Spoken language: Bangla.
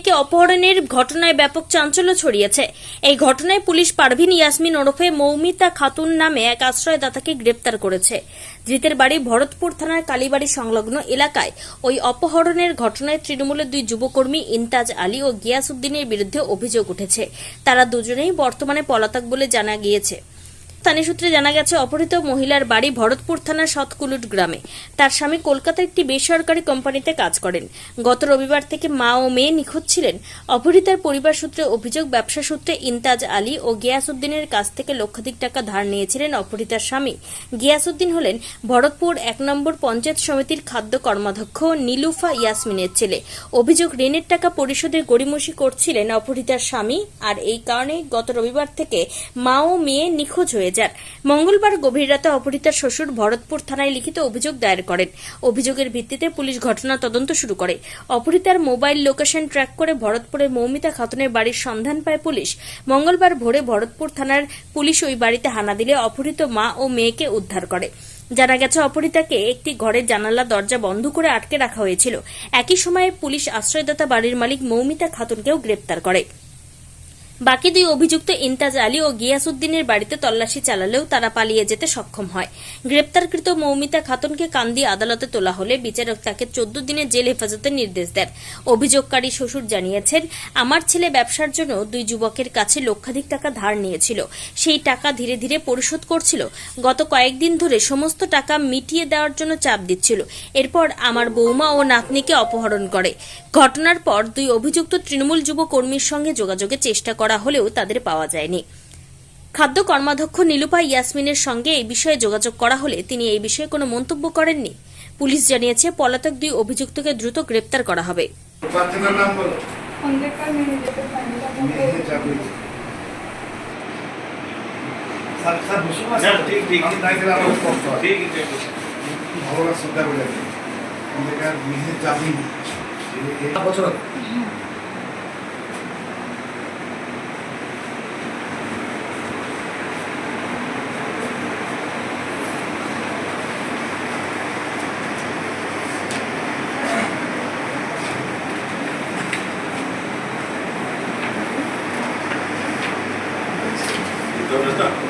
মেয়েকে অপহরণের ঘটনায় ব্যাপক চাঞ্চল্য ছড়িয়েছে। এই ঘটনায় পুলিশ পারভিন ইয়াসমিন ওরফে মৌমিতা খাতুন নামে এক আশ্রয়দাতাকে গ্রেপ্তার করেছে। ধৃতের বাড়ি ভরতপুর থানার কালীবাড়ি সংলগ্ন এলাকায়। ওই অপহরণের ঘটনায় তৃণমূলের দুই যুবকর্মী ইন্তাজ আলী ও গিয়াস উদ্দিনের বিরুদ্ধে অভিযোগ উঠেছে। তারা দুজনেই বর্তমানে পলাতক বলে জানা গিয়েছে। স্থানীয় সূত্রে জানা গেছে, অপহৃত মহিলার বাড়ি ভরতপুর থানার সৎকুলুট গ্রামে। তার স্বামী কলকাতার একটি বেসরকারি কোম্পানিতে কাজ করেন। গত রবিবার থেকে মা ও মেয়ে নিখোঁজ ছিলেন। অপহৃতার পরিবার সূত্রে অভিযোগ, ব্যবসা সূত্রে ইন্তাজ আলী ও গিয়াসউদ্দিনের কাছ থেকে লক্ষাধিক টাকা ধার নিয়েছিলেন অপহৃতার স্বামী। গিয়াসউদ্দিন হলেন ভরতপুর এক নম্বর পঞ্চায়েত সমিতির খাদ্য কর্মাধ্যক্ষ নীলুফা ইয়াসমিনের ছেলে। অভিযোগ, ঋণের টাকা পরিশোধের গড়িমসি করছিলেন অপহৃতার স্বামী। আর এই কারণে গত রবিবার থেকে মা ও মেয়ে নিখোঁজ হয়ে যান। মঙ্গলবার গভীর রাতে অপহৃতার শ্বশুর ভরতপুর থানায় লিখিত অভিযোগ দায়ের করেন। অভিযোগের ভিত্তিতে পুলিশ ঘটনা তদন্ত শুরু করে। অপহৃতার মোবাইল লোকেশন ট্র্যাক করে ভরতপুরের মৌমিতা খাতুনের বাড়ির সন্ধান পায় পুলিশ। মঙ্গলবার ভোরে ভরতপুর থানার পুলিশ ওই বাড়িতে হানা দিলে অপহৃত মা ও মেয়েকে উদ্ধার করে। জানা গেছে, অপহৃতাকে একটি ঘরের জানালা, দরজা বন্ধ করে আটকে রাখা হয়েছিল। একই সময়ে পুলিশ আশ্রয়দাতা বাড়ির মালিক মৌমিতা খাতুনকেও গ্রেপ্তার করে। বাকি দুই অভিযুক্ত ইন্তাজ আলী ও গিয়াসউদ্দিনের বাড়িতে তল্লাশি চালালেও তারা পালিয়ে যেতে সক্ষম হয়। গ্রেপ্তারকৃত মৌমিতা খাতুনকে কান্দি আদালতে তোলা হলে বিচারক তাকে চোদ্দ দিনের জেল হেফাজতের নির্দেশ দেন। অভিযোগকারী শ্বশুর জানিয়েছেন, আমার ছেলে ব্যবসার জন্য দুই যুবকের কাছে লক্ষাধিক টাকা ধার নিয়েছিল। সেই টাকা ধীরে ধীরে পরিশোধ করছিল। গত কয়েকদিন ধরে সমস্ত টাকা মিটিয়ে দেওয়ার জন্য চাপ দিচ্ছিল। এরপর আমার বৌমা ও নাতনিকে অপহরণ করে। ঘটনার পর দুই অভিযুক্ত তৃণমূল যুব কর্মীর সঙ্গে যোগাযোগের চেষ্টা করা হলেও তাদের পাওয়া যায়নি। খাদ্য কর্মাধ্যক্ষ নীলুপা ইয়াসমিনের সঙ্গে এই বিষয়ে যোগাযোগ করা হলে তিনি এই বিষয়ে কোনো মন্তব্য করেননি। পুলিশ জানিয়েছে পলাতক দুই অভিযুক্তকে দ্রুত গ্রেপ্তার করা হবে নাম বলো অন্ধকার মেনে যেতে পারি না মেয়ে চাকরি স্যার স্যার বসুন না না, স্যার ঠিক ঠিক আমি দায়িত্ব ঠিক রাখব। কষ্ট হয়। ঠিক আছে ভগবান শ্রদ্ধা করে রাখবে অন্ধকার মেয়ের চাকরি বছর তোমাদের কাজ কাজ করো কেন তোমরা নিজেদের কাজ যাও না তোমরা